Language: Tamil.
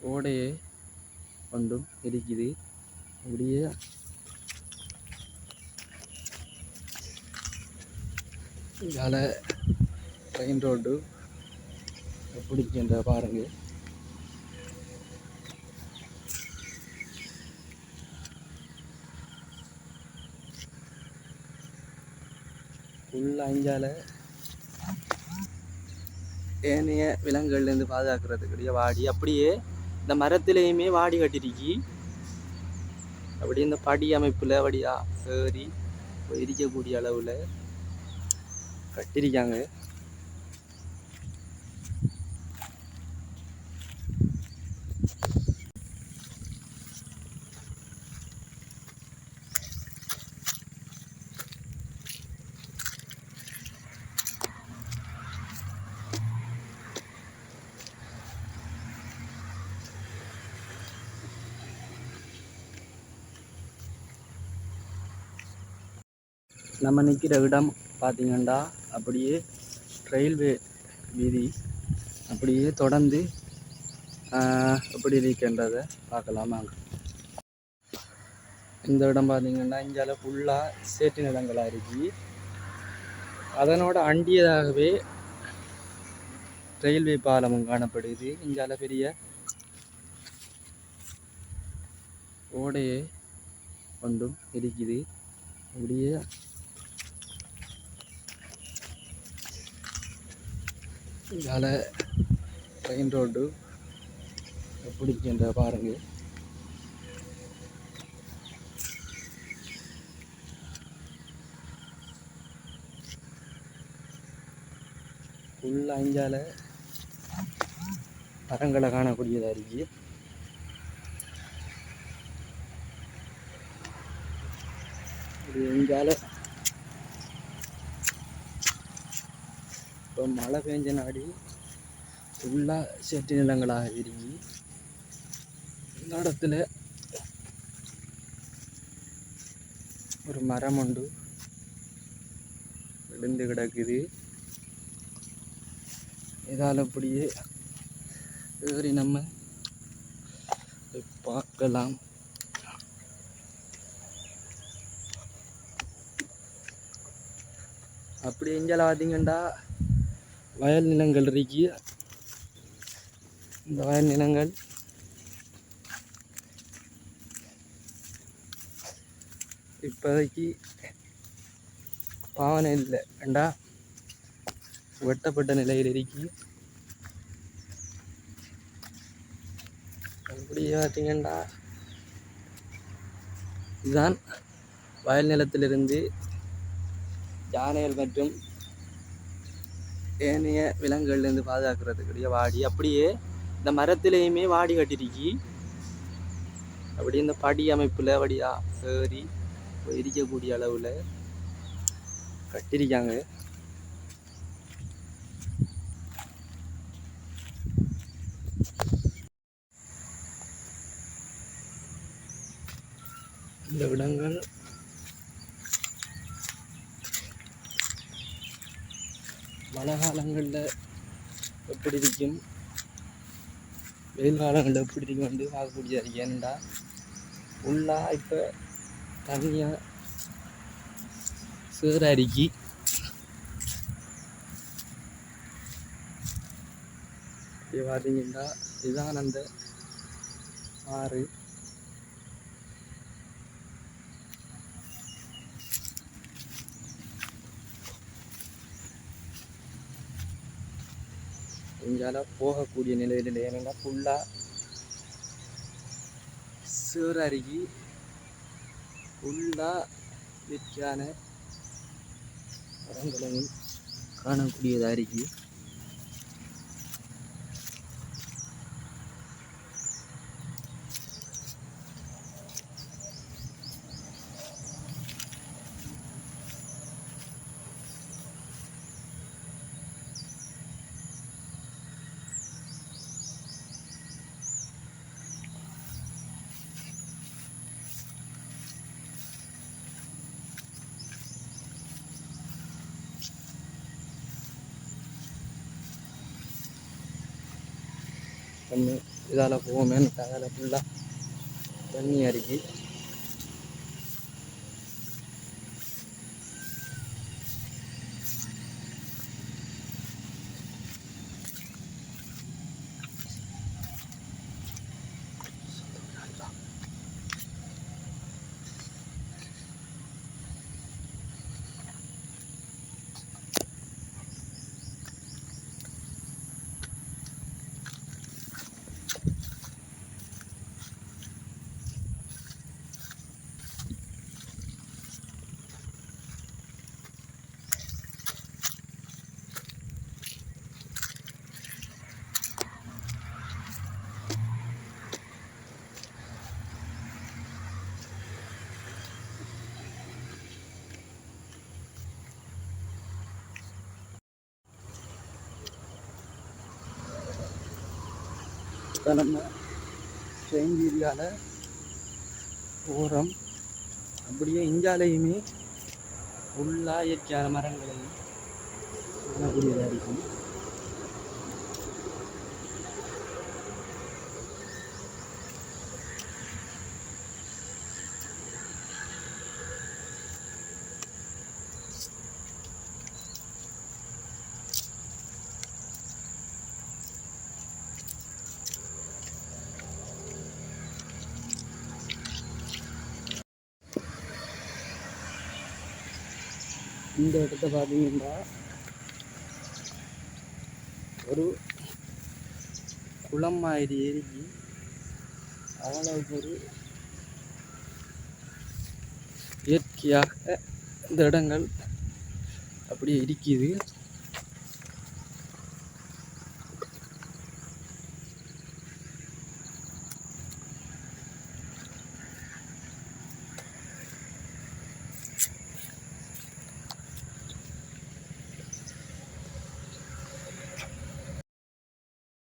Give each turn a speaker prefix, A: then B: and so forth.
A: ஓடையே ஒன்றும் இருக்குது அப்படியே இதால் ட்ரெயின் ரோடு எப்படி இருக்குன்ற பாருங்க. ஃபுல்லாக அஞ்சால ஏனைய விலங்குகள்லேருந்து பாதுகாக்கிறதுக்குரிய வாடி. அப்படியே இந்த மரத்துலேயுமே வாடி கட்டிருக்கி. அப்படியே இந்த படி அமைப்பில் அப்படியா ஏறி இருக்கக்கூடிய அளவில் கட்டிருக்காங்க. நம்ம நிற்கிற இடம் பார்த்தீங்கன்னா அப்படியே ரயில்வே வீதி அப்படியே தொடர்ந்து எப்படி இருக்கின்றதை பார்க்கலாம்? வாங்க இந்த இடம் பார்த்தீங்கன்னா இங்கால ஃபுல்லாக சேட்டு நிலங்களாக இருக்கு. அதனோட அண்டியதாகவே ரயில்வே பாலமும் காணப்படுது. இங்கால பெரிய ஓடையே ஒன்றும் இருக்குது. அப்படியே இதால் ட்ரெயின் ரோடு எப்படி இருக்குன்ற பாருங்க. ஃபுல்லாக அஞ்சால மரங்களை காணக்கூடியதாக இருக்கு. இது எங்கால இப்போ மழை பெஞ்ச நாடி ஃபுல்லாக செட்டு நிலங்களாக விரிங்கி இந்த இடத்துல ஒரு மரம் உண்டு விழுந்து கிடக்குது இதால் அப்படியே ஏறி நம்ம பார்க்கலாம் அப்படி எங்கேயால பார்த்தீங்கன்னா வயல் நிலங்கள் இருக்கு இந்த வயல் நிலங்கள் இப்போதைக்கு பாவனை இல்லை. ஏண்டா? வெட்டப்பட்ட நிலையில் இருக்கு அப்படி பார்த்தீங்கன்னா இதுதான் வயல் நிலத்திலிருந்து யானைகள் மற்றும் ஏனைய விலங்குகள்லேருந்து பாதுகாக்கிறதுக்குரிய வாடி. அப்படியே இந்த மரத்துலேயுமே வாடி கட்டிருக்கி. அப்படியே இந்த படி அமைப்பில் வடியா ஏறி இருக்கக்கூடிய அளவில் கட்டியிருக்காங்க இந்த இடங்கள் மழை காலங்களில் எப்படி இருக்கும்? வெயில் காலங்களில் எப்படி இருக்கும் வந்து பார்க்கக்கூடிய இருக்கு ஏன்டா ஃபுல்லாக இப்போ தனியாக சேர அரிக்கி பார்த்தீங்கன்னா இதுதான் அந்த ஆறு இங்கால போகக்கூடிய நிலையில் இல்லை ஏன்னா ஃபுல்லாக சேர அருகி ஃபுல்லாக வெற்றியான மரங்களையும் காணக்கூடியது இருக்கு. நம்ம இதால் போவோமே அதில் ஃபுல்லாக தண்ணி அருகி இப்போ நம்ம ட்ரெயின் ஏரியாவில் ஓரம் அப்படியே இந்தியாலையுமே ஃபுல்லாக இயற்கையான மரங்களையும் காணக்கூடியதாக இருக்கும். இந்த இடத்த பார்த்தீங்கன்னா ஒரு குளம் மாதிரி ஏரிக்கு அவ்வளவுக்கு ஒரு இயற்கையாக இந்த இடங்கள் அப்படியே இருக்குது.